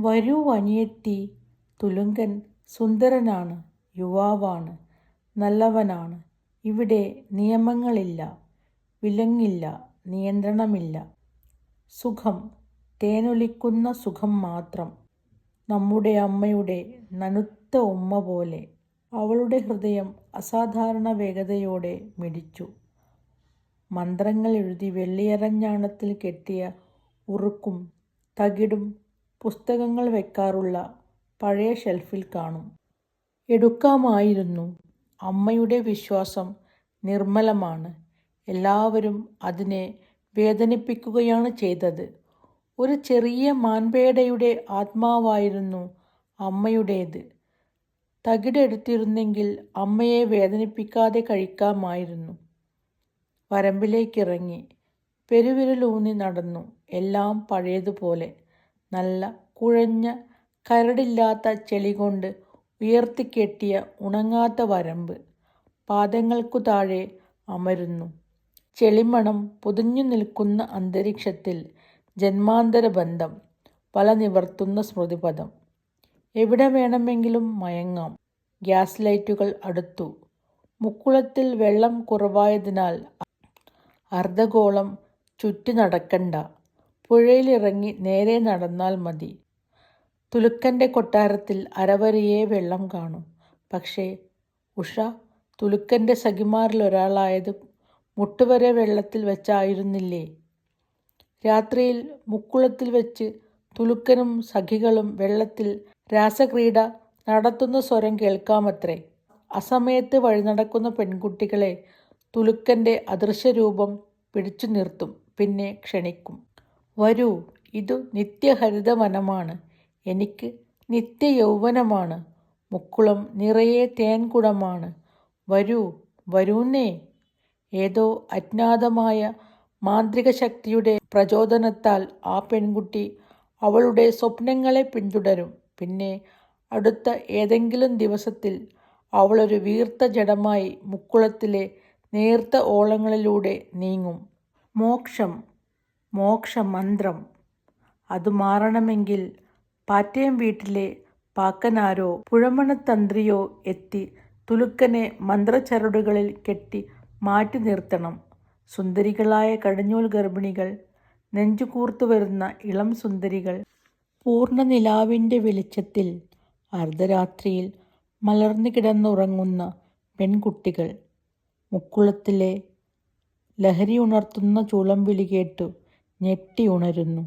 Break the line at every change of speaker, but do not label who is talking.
വരൂ അനിയത്തി. തുലുങ്കൻ സുന്ദരനാണ് യുവാവാണ് നല്ലവനാണ്. ഇവിടെ നിയമങ്ങളില്ല വിലങ്ങില്ല നിയന്ത്രണമില്ല. സുഖം തേനൊലിക്കുന്ന സുഖം മാത്രം. നമ്മുടെ അമ്മയുടെ നനുത്ത ഉമ്മ പോലെ അവളുടെ ഹൃദയം അസാധാരണ വേഗതയോടെ മിടിച്ചു. മന്ത്രങ്ങൾ എഴുതി വെള്ളിയരഞ്ഞാണത്തിൽ കെട്ടിയ ഉറുക്കും തകിടും പുസ്തകങ്ങൾ വെക്കാറുള്ള പഴയ ഷെൽഫിൽ കാണും. എടുക്കാമായിരുന്നു. അമ്മയുടെ വിശ്വാസം നിർമ്മലമാണ്. എല്ലാവരും അതിനെ വേദനിപ്പിക്കുകയാണ് ചെയ്തത്. ഒരു ചെറിയ മാൻപേടയുടെ ആത്മാവായിരുന്നു അമ്മയുടേത്. തകിടെടുത്തിരുന്നെങ്കിൽ അമ്മയെ വേദനിപ്പിക്കാതെ കഴിക്കാമായിരുന്നു. വരമ്പിലേക്കിറങ്ങി പെരുവിരലൂന്നി നടന്നു. എല്ലാം പഴയതുപോലെ. നല്ല കുഴഞ്ഞ കരടില്ലാത്ത ചെളി കൊണ്ട് ഉയർത്തിക്കെട്ടിയ ഉണങ്ങാത്ത വരമ്പ് പാദങ്ങൾക്കു താഴെ അമരുന്നു. ചെളിമണം പൊതിഞ്ഞു നിൽക്കുന്ന അന്തരീക്ഷത്തിൽ ജന്മാന്തര ബന്ധം വല നിവർത്തുന്ന സ്മൃതിപദം. എവിടെ വേണമെങ്കിലും മയങ്ങാം. ഗ്യാസ് ലൈറ്റുകൾ അടുത്തു. മുക്കുളത്തിൽ വെള്ളം കുറവായതിനാൽ അർദ്ധഗോളം ചുറ്റി നടക്കണ്ട. പുഴയിലിറങ്ങി നേരെ നടന്നാൽ മതി. തുലുക്കന്റെ കൊട്ടാരത്തിൽ അരവരിയെ വെള്ളം കാണും. പക്ഷേ ഉഷ തുലുക്കന്റെ സഖിമാരിലൊരാളായത് മുട്ടുവരെ വെള്ളത്തിൽ വെച്ചായിരുന്നില്ലേ? രാത്രിയിൽ മുക്കുളത്തിൽ വെച്ച് തുലുക്കനും സഖികളും വെള്ളത്തിൽ രാസക്രീഡ നടത്തുന്ന സ്വരം കേൾക്കാമത്രേ. അസമയത്ത് വഴി നടക്കുന്ന പെൺകുട്ടികളെ തുലുക്കന്റെ അദൃശ്യരൂപം പിടിച്ചു നിർത്തും പിന്നെ ക്ഷണിക്കും. വരൂ ഇതു നിത്യഹരിതവനമാണ്. എനിക്ക് നിത്യ നിത്യയൗവനമാണ്. മുക്കുളം നിറയെ തേൻകുടമാണ്. വരൂ വരൂന്നേ. ഏതോ അജ്ഞാതമായ മാന്ത്രിക ശക്തിയുടെ പ്രചോദനത്താൽ ആ പെൺകുട്ടി അവളുടെ സ്വപ്നങ്ങളെ പിന്തുടരും. പിന്നെ അടുത്ത ഏതെങ്കിലും ദിവസത്തിൽ അവളൊരു വീർത്ത ജഡമായി മുക്കുളത്തിലെ നേർത്ത ഓളങ്ങളിലൂടെ നീങ്ങും. മോക്ഷം മോക്ഷമന്ത്രം. അതു മാറണമെങ്കിൽ പാറ്റയം വീട്ടിലെ പാക്കനാരോ പുഴമണത്തന്ത്രിയോ എത്തി തുലുക്കനെ മന്ത്രച്ചരടുകളിൽ കെട്ടി മാറ്റി നിർത്തണം. സുന്ദരികളായ കടഞ്ഞൂൽ ഗർഭിണികൾ നെഞ്ചുകൂർത്തു വരുന്ന ഇളം സുന്ദരികൾ. പൂർണ നിലാവിന്റെ വെളിച്ചത്തിൽ അർദ്ധരാത്രിയിൽ മലർന്നു കിടന്നുറങ്ങുന്ന പെൺകുട്ടികൾ. മുക്കുളത്തിലെ ലഹരി ഉണർത്തുന്ന ചൂളംവിളി കേട്ടു. ഞെട്ടി ഉണരുന്നു.